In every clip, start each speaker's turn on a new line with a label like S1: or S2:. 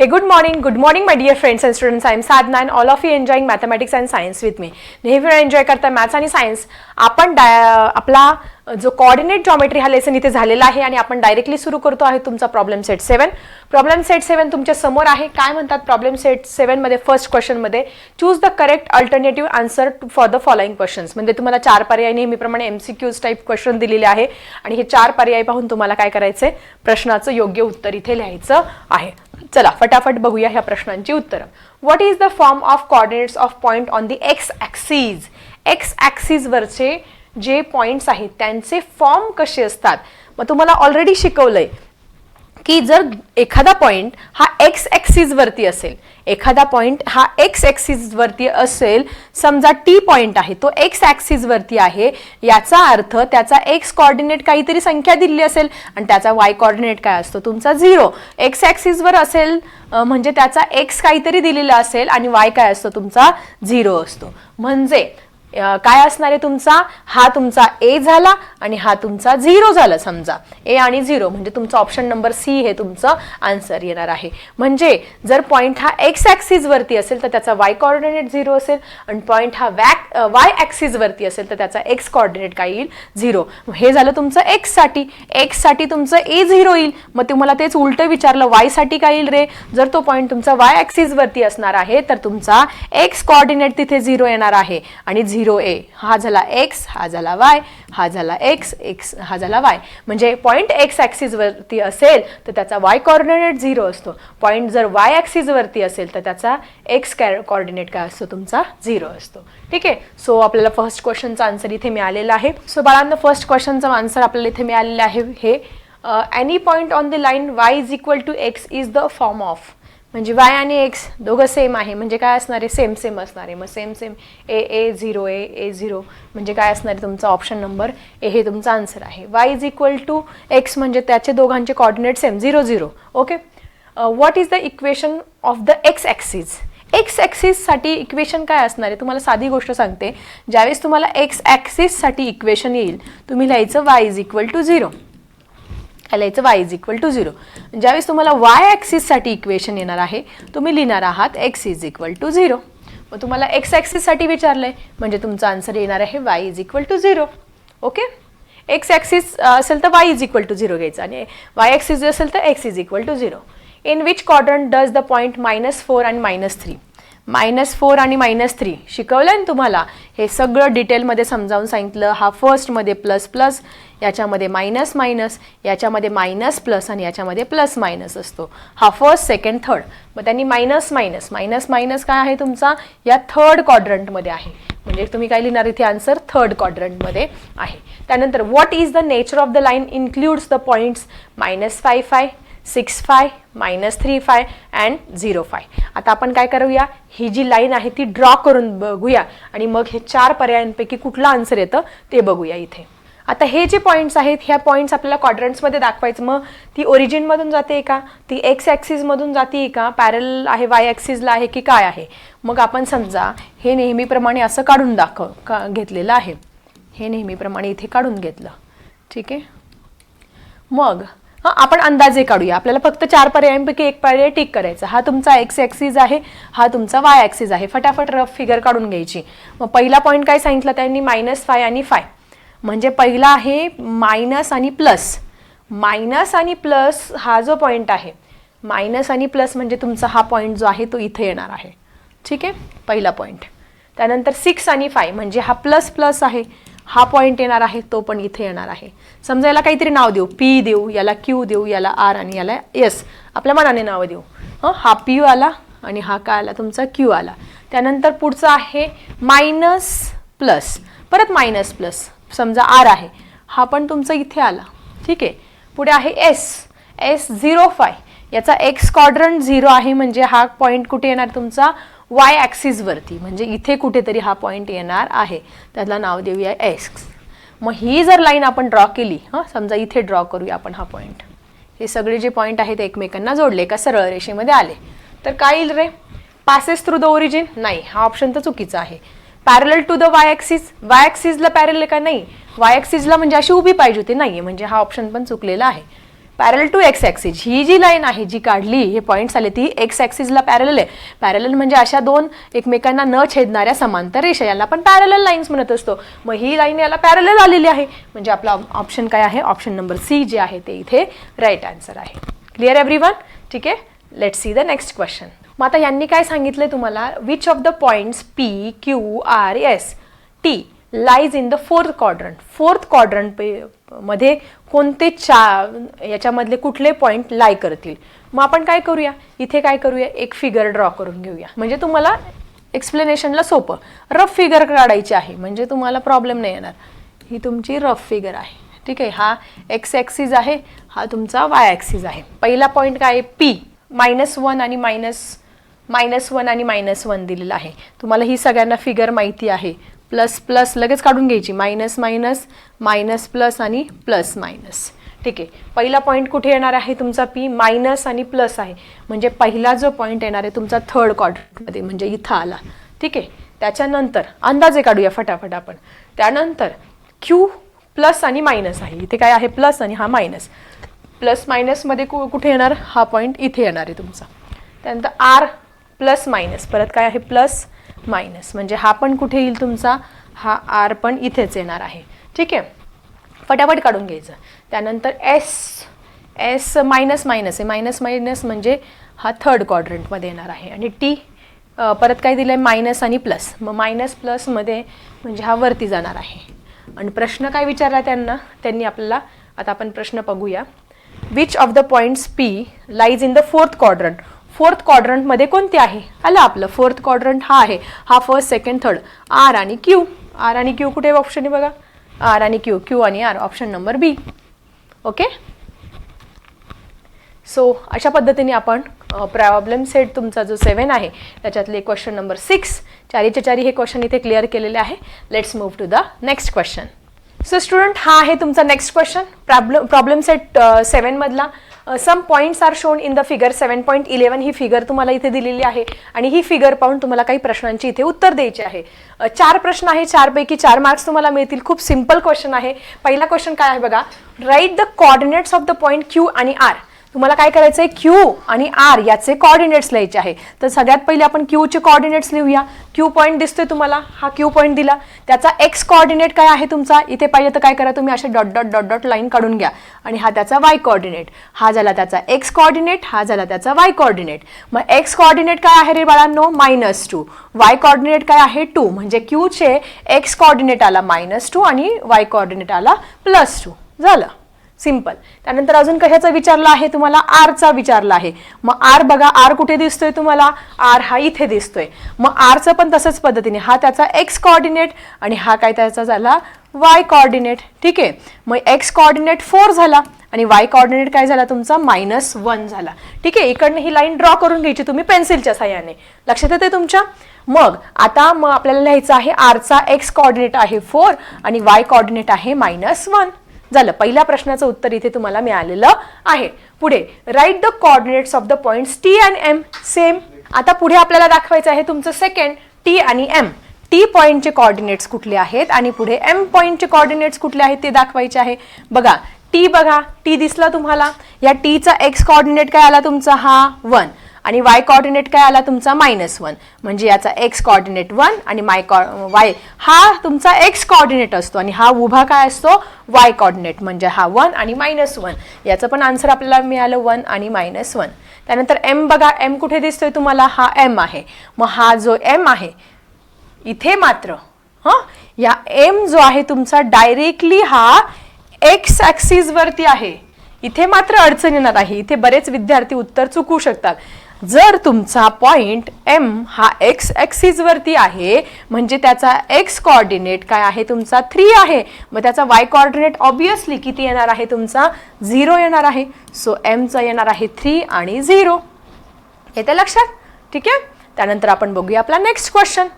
S1: Hey, good morning. Good morning, my dear friends and students. I am Sadhna and all of you enjoying mathematics and science with me. नेहमी enjoy करता maths आणि science आपण डाय आपला जो coordinate geometry हा lesson इथे झालेला आहे आणि आपण डायरेक्टली सुरू करतो आहे तुमचा problem set seven problem set seven तुमच्यासमोर आहे. काय म्हणतात प्रॉब्लेम सेट सेवनमध्ये first क्वेश्चनमध्ये choose the correct alternative answer for the following questions म्हणजे तुम्हाला चार पर्याय नेहमीप्रमाणे M C Qs type question दिलेले आहे. आणि हे चार पर्याय पाहून तुम्हाला काय करायचे प्रश्नाचं योग्य उत्तर इथे लिहायचं आहे. चला फटाफट बघूया ह्या प्रश्नांची उत्तरं. What is the form of coordinates of point on the X axis X ॲक्सिजवरचे जे पॉईंट्स आहेत त्यांचे फॉर्म कसे असतात? मग तुम्हाला ऑलरेडी शिकवलंय. की जर एखादा पॉईंट हा एक्स ॲक्सिसवरती असेल एखादा पॉईंट हा एक्स ॲक्सिसवरती असेल समजा टी पॉईंट आहे तो एक्स ॲक्सिसवरती आहे याचा अर्थ त्याचा एक्स कॉर्डिनेट काहीतरी संख्या दिलेली असेल आणि त्याचा वाय कॉर्डिनेट काय असतो? तुमचा झिरो एक्स ॲक्सिसवर असेल म्हणजे त्याचा एक्स काहीतरी दिलेला असेल आणि वाय काय असतो? तुमचा झिरो असतो. म्हणजे काय असणार आहे तुमचा? हा तुमचा ए झाला आणि हा तुमचा झिरो झाला समजा. ए आणि झिरो म्हणजे तुमचा ऑप्शन नंबर सी हे तुमचं आन्सर येणार आहे. म्हणजे जर पॉईंट हा एक्स ॲक्सिसवरती असेल तर त्याचा वाय कॉर्डिनेट झिरो असेल आणि पॉईंट हा वॅक वाय ॲक्सिसवरती असेल तर त्याचा एक्स कॉर्डिनेट काय येईल? झिरो. हे झालं तुमचं एक्ससाठी एक्ससाठी तुमचं ए झिरो येईल. मग तुम्हाला तेच उलटं विचारलं वायसाठी काय येईल रे? जर तो पॉईंट तुमचा वाय ॲक्सिसवरती असणार आहे तर तुमचा एक्स कॉर्डिनेट तिथे झिरो येणार आहे. आणि झिरो ए. हा झाला एक्स हा झाला वाय हा झाला एक्स एक्स हा झाला वाय म्हणजे पॉईंट एक्स ॲक्सिसवरती असेल तर त्याचा वाय कॉर्डिनेट झिरो असतो. पॉईंट जर वाय ॲक्सिसवरती असेल तर त्याचा एक्स कॉर्डिनेट काय असतो? तुमचा झिरो असतो. ठीक आहे? सो आपल्याला फर्स्ट क्वेश्चनचा आन्सर इथे मिळालेला आहे. सो बाळांना फर्स्ट क्वेश्चनचा आन्सर आपल्याला इथे मिळालेला आहे हे any point on the line Y is equal to X is the form of म्हणजे वाय आणि एक्स दोघं सेम आहे. म्हणजे काय असणार? आहे सेम सेम असणार. आहे मग same same A A zero A A zero म्हणजे काय असणार आहे तुमचा ऑप्शन नंबर ए हे तुमचा आन्सर आहे. Y is equal to X म्हणजे त्याचे दोघांचे coordinate same zero zero okay what is the equation of the X axis X ॲक्सिससाठी equation काय असणार? आहे तुम्हाला साधी गोष्ट सांगते. ज्यावेळेस तुम्हाला एक्स ॲक्सिससाठी इक्वेशन येईल तुम्ही लिहायचं Y is equal to zero काय लिहायचं Y is equal to zero ज्यावेळेस तुम्हाला वाय ॲक्सिससाठी इक्वेशन येणार आहे तुम्ही लिहिणार आहात X is equal to zero मग तुम्हाला एक्स ॲक्सिससाठी विचारलं आहे म्हणजे तुमचा आन्सर येणार आहे Y is equal to zero okay X axis असेल तर Y is equal to zero घ्यायचं. आणि वाय ॲक्सिस असेल तर X is equal to zero in which quadrant does the point minus four आणि मायनस थ्री मायनस फोर आणि minus three. शिकवलं ना तुम्हाला? हे सगळं डिटेलमध्ये समजावून सांगितलं. हा फर्स्टमध्ये प्लस प्लस याच्यामध्ये मायनस मायनस याच्यामध्ये मायनस प्लस आणि याच्यामध्ये प्लस मायनस असतो. हा फर्स्ट सेकंड थर्ड मग त्यांनी मायनस मायनस. मायनस मायनस काय आहे तुमचा? या थर्ड क्वाड्रंटमध्ये आहे. म्हणजे तुम्ही काय लिहिणार इथे आन्सर थर्ड क्वाड्रंटमध्ये आहे. त्यानंतर what is the nature of the line includes the points minus five five six five minus three five and zero five. आता आपण काय करूया? ही जी लाईन आहे ती ड्रॉ करून बघूया. आणि मग हे चार पर्यायांपैकी कुठलं आन्सर येतं ते बघूया इथे. आता हे जे पॉईंट्स आहेत ह्या पॉईंट्स आपल्याला क्वाड्रंट्समध्ये दाखवायचं. मग ती ओरिजिनमधून जाते का? ती एक्स ॲक्सिसमधून जाते का? पॅरल आहे वाय ॲक्सिसला आहे की काय आहे? मग आपण समजा हे नेहमीप्रमाणे असं काढून दाखव का घेतलेलं आहे. हे नेहमीप्रमाणे इथे काढून घेतलं. ठीक आहे? मग हां आपण अंदाजे काढूया. आपल्याला फक्त चार पर्यायांपैकी एक पर्याय टिक करायचा. हा तुमचा एक्स ॲक्सिस आहे हा तुमचा वाय ॲक्सिस आहे. फटाफट रफ फिगर काढून घ्यायची. मग पहिला पॉईंट काय सांगितलं त्यांनी? मायनस फाय आणि फाय म्हणजे पहिला आहे मायनस आणि प्लस मायनस आणि प्लस हा जो पॉईंट आहे मायनस आणि प्लस म्हणजे तुमचा हा पॉईंट जो आहे तो इथे येणार आहे. ठीक आहे? पहिला पॉईंट त्यानंतर सिक्स आणि फाय म्हणजे हा प्लस प्लस आहे. हा पॉईंट येणार आहे तो पण इथे येणार आहे. समजा याला काहीतरी नाव देऊ. पी देऊ याला क्यू देऊ याला आर आणि याला एस आपल्या मनाने नाव देऊ. हं? हा पी आला आणि हा काय आला? तुमचा क्यू आला. त्यानंतर पुढचं आहे मायनस प्लस परत मायनस प्लस समजा आर आहे. हा पण तुमचा इथे आला. ठीक आहे. पुढे आहे एस एस झिरो फाय याचा एक्स क्वाड्रंट झिरो आहे म्हणजे हा पॉईंट कुठे येणार तुमचा? वाय ॲक्सिसवरती म्हणजे इथे कुठेतरी हा पॉईंट येणार आहे. त्याला नाव देऊया एक्स मग ही जर लाईन आपण ड्रॉ केली हां समजा इथे ड्रॉ करूया आपण हा पॉईंट हे सगळे जे पॉईंट आहेत एकमेकांना जोडले का सरळ रेषेमध्ये आले. तर काय येईल रे? पासेस थ्रू द ओरिजिन नाही हा ऑप्शन तर चुकीचा आहे. Parallel to the Y axis Y ॲक्सिसला parallel का? नाही. वाय ॲक्सिसला म्हणजे अशी उभी पाहिजे होती. नाही म्हणजे हा ऑप्शन पण चुकलेला आहे. पॅरल टू एक्स ॲक्सिस ही जी लाईन आहे जी काढली हे पॉईंट्स आले ती एक्स ॲक्सिसला पॅरल आहे. पॅरल म्हणजे अशा दोन एकमेकांना न छेदणाऱ्या समांतर रेषा. याला आपण पॅरल लाईन्स म्हणत असतो. मग ही लाईन याला पॅरल आलेली आहे. म्हणजे आपला ऑप्शन काय आहे? ऑप्शन नंबर सी जे आहे ते इथे राईट आन्सर आहे. क्लिअर एव्हरी वन ठीक आहे? Let see the next question मग आता यांनी काय सांगितलंय तुम्हाला? Which of the points P Q R S T lies in the fourth quadrant fourth क्वाड्रंटमध्ये कोणते चा याच्यामधले कुठले पॉईंट लाय करतील? मग आपण काय करूया? इथे काय करूया? एक फिगर ड्रॉ करून घेऊया. म्हणजे तुम्हाला एक्सप्लेनेशनला सोपं. रफ फिगर काढायची आहे. म्हणजे तुम्हाला प्रॉब्लेम नाही येणार. ही तुमची रफ फिगर आहे. ठीक आहे? हा एक्स ॲक्सिस आहे. हा तुमचा वाय ॲक्सिस आहे. पहिला पॉईंट काय आहे? पी मायनस वन आणि मायनस मायनस वन आणि मायनस वन दिलेलं आहे. तुम्हाला ही सगळ्यांना फिगर माहिती आहे. प्लस प्लस लगेच काढून घ्यायची. मायनस मायनस मायनस प्लस आणि प्लस मायनस. ठीक आहे. पहिला पॉईंट कुठे येणार आहे तुमचा पी मायनस आणि प्लस आहे. म्हणजे पहिला जो पॉईंट येणार आहे तुमचा थर्ड क्वाड्रंटमध्ये म्हणजे इथं आला. ठीक आहे. त्याच्यानंतर अंदाजे काढूया फटाफट आपण. त्यानंतर क्यू प्लस आणि मायनस आहे. इथे काय आहे? प्लस आणि हा मायनस. प्लस मायनसमध्ये कु कुठे येणार? हा पॉईंट इथे येणार आहे तुमचा. त्यानंतर आर प्लस मायनस. परत काय आहे? प्लस. मायनस. म्हणजे हा पण कुठे येईल तुमचा? हा आर पण इथेच येणार आहे. ठीक आहे? फटाफट काढून घ्यायचं. त्यानंतर एस एस मायनस मायनस आहे. मायनस मायनस म्हणजे हा थर्ड क्वाड्रंटमध्ये येणार आहे. आणि टी परत काय दिलं आहे मायनस आणि प्लस. मग मायनस प्लसमध्ये म्हणजे हा वरती जाणार आहे. आणि प्रश्न काय विचारला त्यांना? त्यांनी आपल्याला आता आपण प्रश्न बघूया. Which of the points P lies in the fourth quadrant fourth क्वाड्रंटमध्ये कोणते आहे? आलं आपलं. फोर्थ क्वाड्रंट हा आहे. हा फर्स्ट सेकंड थर्ड आर आणि क्यू आर आणि क्यू कुठे ऑप्शन आहे बघा? आर आणि क्यू क्यू आणि R option number B okay so अशा पद्धतीने आपण प्रॉब्लेम सेट तुमचा जो सेवन आहे त्याच्यातले क्वेश्चन नंबर सिक्स चारीच्या चारी हे क्वेश्चन इथे क्लिअर केलेले आहे. Let's move to the next question so student हा आहे तुमचा next question problem problem set सेवनमधला some points are shown in the figure seven point eleven he figure तुम्हाला इथे दिलेली आहे. आणि ही फिगर पाहून तुम्हाला काही प्रश्नांची इथे उत्तर द्यायची आहे. चार प्रश्न आहे. चारपैकी चार मार्क्स तुम्हाला मिळतील. खूप सिंपल क्वेश्चन आहे. पहिला क्वेश्चन काय आहे बघा? Write the coordinates of the point Q आणि आर तुम्हाला काय करायचं आहे क्यू आणि आर याचे कॉर्डिनेट्स लिहायचे आहे. तर सगळ्यात पहिले आपण क्यूचे कॉर्डिनेट्स लिहूया. क्यू पॉईंट दिसतोय तुम्हाला? हा क्यू पॉईंट दिला. त्याचा एक्स कॉर्डिनेट काय आहे तुमचा? इथे पाहिजे तर काय करा तुम्ही? असे dot dot dot dot line काढून घ्या. आणि हा त्याचा वाय कॉर्डिनेट हा झाला त्याचा एक्स कॉर्डिनेट हा झाला त्याचा वाय कॉर्डिनेट मग एक्स कॉर्डिनेट काय आहे रे बाळांनो? मायनस टू वाय कॉर्डिनेट काय आहे? टू म्हणजे क्यूचे एक्स कॉर्डिनेट आला मायनस टू आणि वाय कॉर्डिनेट आला प्लस टू झालं. सिंपल त्यानंतर अजून कशाचा विचारला आहे तुम्हाला? आरचा विचारला आहे. मग आर बघा आर कुठे दिसतोय तुम्हाला? आर हा इथे दिसतोय. मग आरचं पण तसंच पद्धतीने. हा त्याचा एक्स कॉर्डिनेट आणि हा काय त्याचा झाला? वाय कॉर्डिनेट ठीक आहे? मग एक्स कॉर्डिनेट फोर झाला आणि वाय कॉर्डिनेट काय झाला तुमचा? मायनस वन झाला. ठीक आहे? इकडनं ही लाईन ड्रॉ करून घ्यायची तुम्ही पेन्सिलच्या साह्याने लक्षात येते तुमच्या? मग आता मग आपल्याला लिहायचं आहे आरचा एक्स कॉर्डिनेट आहे फोर आणि वाय कॉर्डिनेट आहे मायनस वन. झालं. पहिल्या प्रश्नाचं उत्तर इथे तुम्हाला मिळालेलं आहे. पुढे write the coordinates of the points T and M same आता पुढे आपल्याला दाखवायचं आहे तुमचं सेकंड टी आणि एम टी पॉईंटचे कॉर्डिनेट्स कुठले आहेत आणि पुढे एम पॉईंटचे कॉर्डिनेट्स कुठले आहेत ते दाखवायचे आहे. बघा टी बघा टी दिसला तुम्हाला. या टीचा एक्स कॉर्डिनेट काय आला तुमचा? हा वन आणि वाय कॉर्डिनेट काय आला तुमचा? मायनस वन म्हणजे याचा एक्स कॉर्डिनेट वन आणि माय कॉ वाय हा तुमचा एक्स कॉर्डिनेट असतो आणि हा उभा काय असतो? वाय कॉर्डिनेट म्हणजे हा वन आणि मायनस वन याचं पण आन्सर आपल्याला मिळालं वन आणि मायनस वन त्यानंतर एम बघा एम कुठे दिसतोय तुम्हाला? हा एम आहे. मग हा जो एम आहे इथे मात्र हां? या एम जो आहे तुमचा डायरेक्टली हा एक्स ॲक्सिसवरती आहे. इथे मात्र अडचण येणार आहे. इथे बरेच विद्यार्थी उत्तर चुकू शकतात. जर तुमचा पॉईंट एम हा एक्स ॲक्सिसवरती आहे म्हणजे त्याचा एक्स कॉर्डिनेट काय आहे? तुमचा थ्री आहे. मग त्याचा वाय कॉर्डिनेट ऑब्विसली किती येणार आहे? तुमचा झिरो येणार आहे. सो एमचा येणार आहे थ्री आणि झिरो येते लक्षात? ठीक आहे? त्यानंतर आपण बघूया आपला नेक्स्ट क्वेश्चन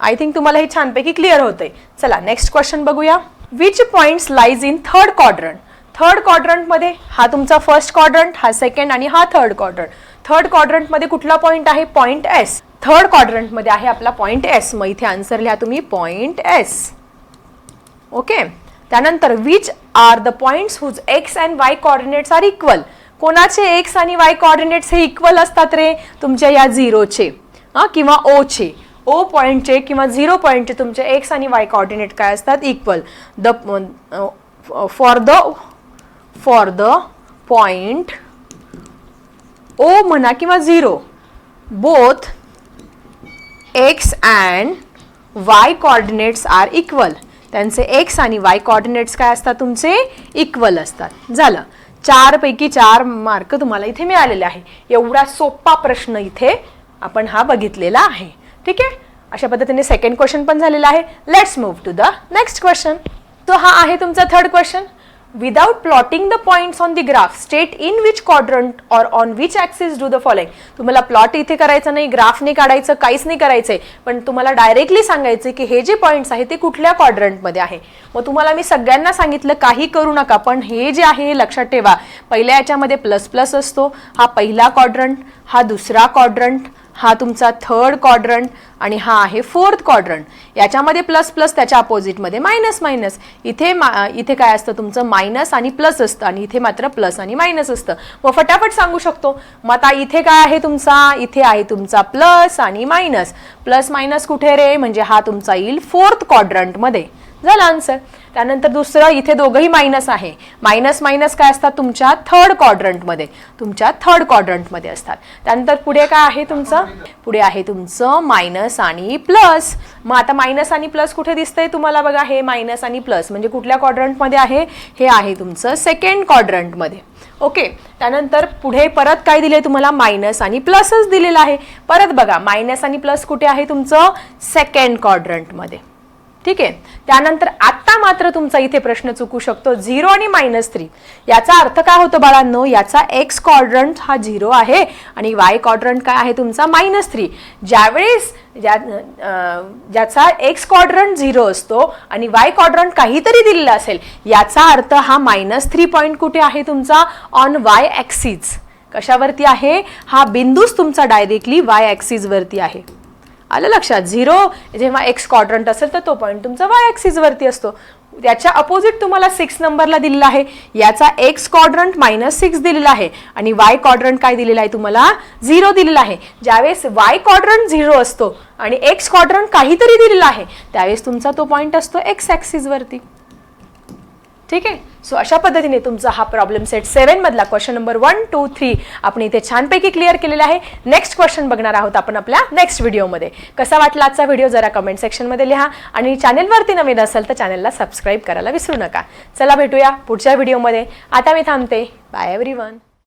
S1: आय थिंक तुम्हाला हे छानपैकी क्लिअर होतंय. चला नेक्स्ट क्वेश्चन बघूया. Which points lies in third quadrant third क्वाड्रंटमध्ये हा तुमचा फर्स्ट क्वाड्रंट हा सेकंड आणि हा थर्ड क्वाड्रंट थर्ड क्वाड्रंटमध्ये कुठला पॉईंट आहे? पॉईंट एस थर्ड क्वाड्रंटमध्ये आहे आपला पॉईंट एस मग इथे आन्सर लिहा तुम्ही पॉईंट एस ओके त्यानंतर which are the points whose X and Y coordinates are equal कोणाचे एक्स आणि वाय कॉर्डिनेट्स हे इक्वल असतात रे? तुमच्या या झिरोचे हां किंवा ओचे ओ पॉईंटचे किंवा झिरो पॉईंटचे तुमचे एक्स आणि वाय कॉर्डिनेट काय असतात? Equal the for the for the point O म्हणा किंवा zero both X and Y coordinates are equal त्यांचे एक्स आणि वाय कॉर्डिनेट्स काय असतात तुमचे? इक्वल असतात. झालं. चारपैकी चार मार्क तुम्हाला इथे मिळालेले आहे. एवढा सोपा प्रश्न इथे आपण हा बघितलेला आहे. ठीक आहे? अशा पद्धतीने सेकंड क्वेश्चन पण झालेला आहे. Let's move to the next question तो हा आहे तुमचा third question without plotting the points on the graph state in which quadrant or on which axis do the following. तुम्हाला प्लॉट इथे करायचं नाही ग्राफ नाही काढायचं काहीच नाही करायचंय. पण तुम्हाला डायरेक्टली सांगायचं की हे जे पॉईंट्स आहे ते कुठल्या क्वाड्रंटमध्ये आहे. मग तुम्हाला मी सगळ्यांना सांगितलं काही करू नका पण हे जे आहे हे लक्षात ठेवा. पहिल्या याच्यामध्ये प्लस प्लस असतो हा पहिला क्वाड्रंट हा दुसरा क्वाड्रंट हा तुमचा थर्ड क्वाड्रंट आणि हा आहे फोर्थ क्वाड्रंट याच्यामध्ये प्लस प्लस त्याच्या अपोजिटमध्ये मायनस मायनस इथे मा इथे काय असतं तुमचं? मायनस आणि प्लस असतं. आणि इथे मात्र प्लस आणि मायनस असतं. मग फटाफट सांगू शकतो. मग आता इथे काय आहे तुमचा? इथे आहे तुमचा प्लस आणि मायनस प्लस मायनस कुठे रे? म्हणजे हा तुमचा येईल फोर्थ क्वाड्रंटमध्ये झालं आन्सर त्यानंतर दुसरं इथे दोघंही मायनस आहे. मायनस मायनस काय असतात? तुमच्या थर्ड क्वाड्रंटमध्ये तुमच्या थर्ड क्वाड्रंटमध्ये असतात. त्यानंतर पुढे काय आहे तुमचं? पुढे आहे तुमचं मायनस आणि प्लस मग आता मायनस आणि प्लस कुठे दिसतंय तुम्हाला बघा? हे मायनस आणि प्लस म्हणजे कुठल्या क्वाड्रंटमध्ये आहे? हे आहे तुमचं सेकंड क्वाड्रंटमध्ये ओके त्यानंतर पुढे परत काय दिले तुम्हाला? मायनस आणि प्लसच दिलेलं आहे. परत बघा मायनस आणि प्लस कुठे आहे तुमचं? सेकंड क्वाड्रंटमध्ये ठीक आहे? त्यानंतर आत्ता मात्र तुमचा इथे प्रश्न चुकू शकतो. झिरो आणि मायनस थ्री याचा अर्थ काय होतो बाळांनो? याचा एक्स क्वाड्रंट हा झिरो आहे आणि वाय क्वाड्रंट काय आहे तुमचा? मायनस थ्री ज्यावेळेस ज्या ज्याचा एक्स क्वाड्रंट झिरो असतो आणि वाय क्वाड्रंट काहीतरी दिलेला असेल याचा अर्थ हा मायनस थ्री पॉईंट कुठे आहे तुमचा? ऑन वाय ॲक्सिस कशावरती आहे? हा बिंदूच तुमचा डायरेक्टली वाय ॲक्सिसवरती आहे. आलं लक्षात? झिरो जेव्हा एक्स क्वाड्रंट असेल तर तो पॉईंट तुमचा वाय ॲक्सिसवरती असतो. त्याच्या अपोजिट तुम्हाला सिक्स नंबरला दिलेला आहे. याचा एक्स क्वाड्रंट मायनस सिक्स दिलेला आहे. आणि वाय क्वाड्रंट काय दिलेला आहे तुम्हाला? झिरो दिलेला आहे. ज्यावेळेस वाय क्वाड्रंट झिरो असतो आणि एक्स क्वाड्रंट काहीतरी दिलेला आहे त्यावेळेस तुमचा तो पॉईंट असतो एक्स ॲक्सिसवरती ठीक आहे? सो अशा पद्धतीने तुमचा हा problem set सेवनमधला question number one two three आपण इथे छानपैकी क्लिअर केलेला आहे. नेक्स्ट क्वेश्चन बघणार आहोत आपण आपल्या नेक्स्ट व्हिडिओमध्ये कसा वाटला आजचा व्हिडिओ जरा कमेंट सेक्शनमध्ये लिहा. आणि चॅनेलवरती नवीन असेल तर चॅनेलला सबस्क्राईब करायला विसरू नका. चला भेटूया पुढच्या व्हिडिओमध्ये आता मी थांबते. Bye every one